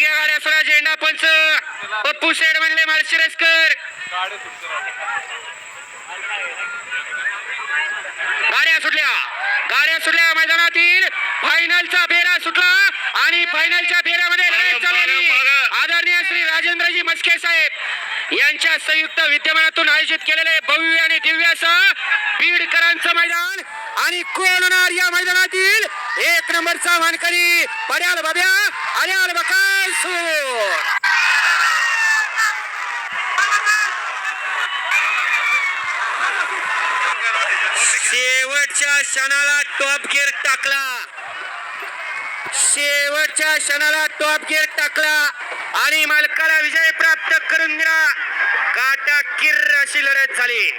गाड्या सुद्धा झेंडा पंच. पप्पू शेड म्हणले माळशिरसकर गाड्या सुटल्या. गाड्या सुटल्या मैदानातील. फायनलचा फेरा सुटला आणि फायनलच्या फेऱ्यामध्ये लढत चालू झाली. आदरणीय श्री राजेंद्रजी मस्के साहेब यांच्या संयुक्त विद्यमानातून आयोजित केलेले भव्य आणि दिव्य असं बीडकरांचं मैदान आणि कोण होणार या मैदानातील एक नंबरचा मानकरी पर्याल बाब्या अर्याल बकासूर शेवटच्या क्षणाला टॉप गिअर टाकला. शेवटच्या क्षणाला टॉप गिअर टाकला. आणि मालकाला विजय प्राप्त करून दिला. काटा किर्र अशी लढत झाली.